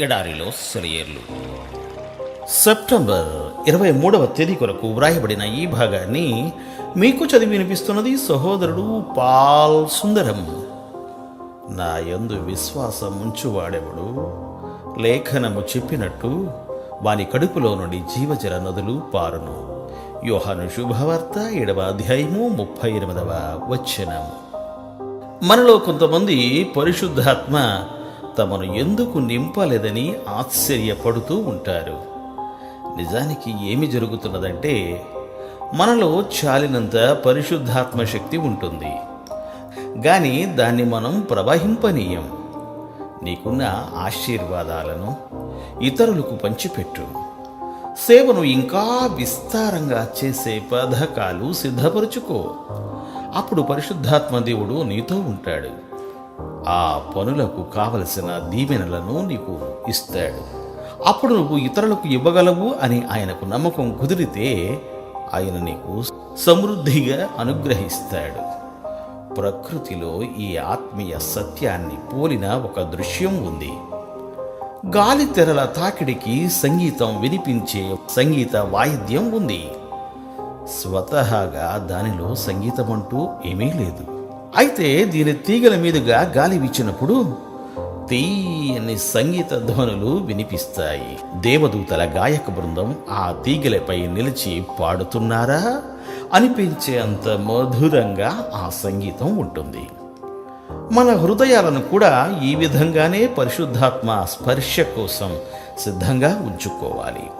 ఎడారిలో సెలయేర్లు. సెప్టెంబర్ ఇరవై మూడవ తేదీ కొరకు వ్రాయబడిన ఈ భాగాన్ని మీకు చదివి వినిపిస్తున్నది సహోదరుడు పాల్ సుందరం. నా యందు విశ్వాసం ఉంచువాడెవడు? లేఖనము చెప్పినట్టు వాని కడుపులో నుండి జీవజల నదులు పారును. యోహాను శుభవార్త ఏడవ అధ్యాయము ముప్పై ఎనిమిదవ వచనం. మనలో కొంతమంది పరిశుద్ధాత్మ తమను ఎందుకు నింపలేదని ఆశ్చర్యపడుతూ ఉంటారు. నిజానికి ఏమి జరుగుతున్నదంటే మనలో చాలినంత పరిశుద్ధాత్మ శక్తి ఉంటుంది. కానీ దాన్ని మనం ప్రవహింపనీయం. నీకున్న ఆశీర్వాదాలను ఇతరులకు పంచిపెట్టు. సేవను ఇంకా విస్తారంగా చేసే పథకాలు సిద్ధపరుచుకో. అప్పుడు పరిశుద్ధాత్మ దేవుడు నీతో ఉంటాడు. ఆ పనులకు కావలసిన దీవెనలను నీకు ఇస్తాడు. అప్పుడు నువ్వు ఇతరులకు ఇవ్వగలవు అని ఆయనకు నమ్మకం కుదిరితే ఆయన నీకు సమృద్ధిగా అనుగ్రహిస్తాడు. ప్రకృతిలో ఈ ఆత్మీయ సత్యాన్ని పోలిన ఒక దృశ్యం ఉంది. గాలి తెరల తాకిడికి సంగీతం వినిపించే సంగీత వాయిద్యం ఉంది. స్వతహాగా దానిలో సంగీతం అంటూ ఏమీ లేదు. అయితే దీని తీగల మీదుగా గాలి వీచినప్పుడు తీయని సంగీత ధ్వనులు వినిపిస్తాయి. దేవదూతల గాయక బృందం ఆ తీగలపై నిలిచి పాడుతున్నారా? అనిపించే అంత మధురంగా ఆ సంగీతం ఉంటుంది. మన హృదయాలను కూడా ఈ విధంగానే పరిశుద్ధాత్మ స్పర్శ కోసం సిద్ధంగా ఉంచుకోవాలి.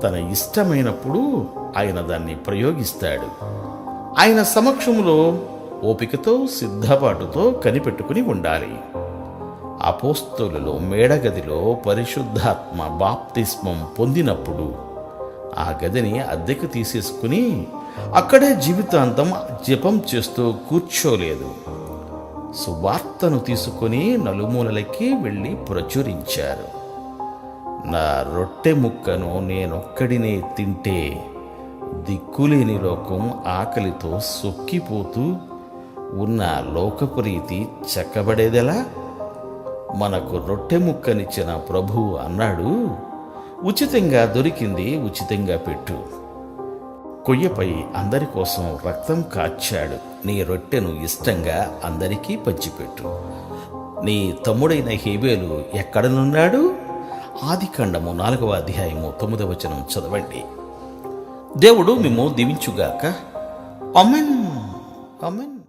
తన ఇష్టమైనప్పుడు ఆయన దాన్ని ప్రయోగిస్తాడు. ఆయన సమక్షంలో ఓపికతో సిద్ధపాటుతో కనిపెట్టుకుని ఉండాలి. అపోస్తులలో మేడగదిలో పరిశుద్ధాత్మ బాప్తిస్మం పొందినప్పుడు ఆ గదిని అద్దెకు తీసేసుకుని అక్కడే జీవితాంతం జపం చేస్తూ కూర్చోలేదు. సువార్తను తీసుకుని నలుమూలలకి వెళ్ళి ప్రచురించారు. నా రొట్టె ముక్కను నేనొక్కడినే తింటే దిక్కులేని లోకం ఆకలితో సొక్కిపోతూ ఉన్న లోకప్రీతి చెక్కబడేదెలా? మనకు రొట్టె ముక్కనిచ్చిన ప్రభువు అన్నాడు ఉచితంగా దొరికింది ఉచితంగా పెట్టు. కొయ్యపై అందరి కోసం రక్తం కాచాడు. నీ రొట్టెను ఇష్టంగా అందరికీ పంచిపెట్టు. నీ తమ్ముడైన హేబేలు ఎక్కడనున్నాడు? ఆదికాండము నాలుగవ అధ్యాయము తొమ్మిదవ వచనం చదవండి. దేవుడు మేము దీవించుగాక. Amen amen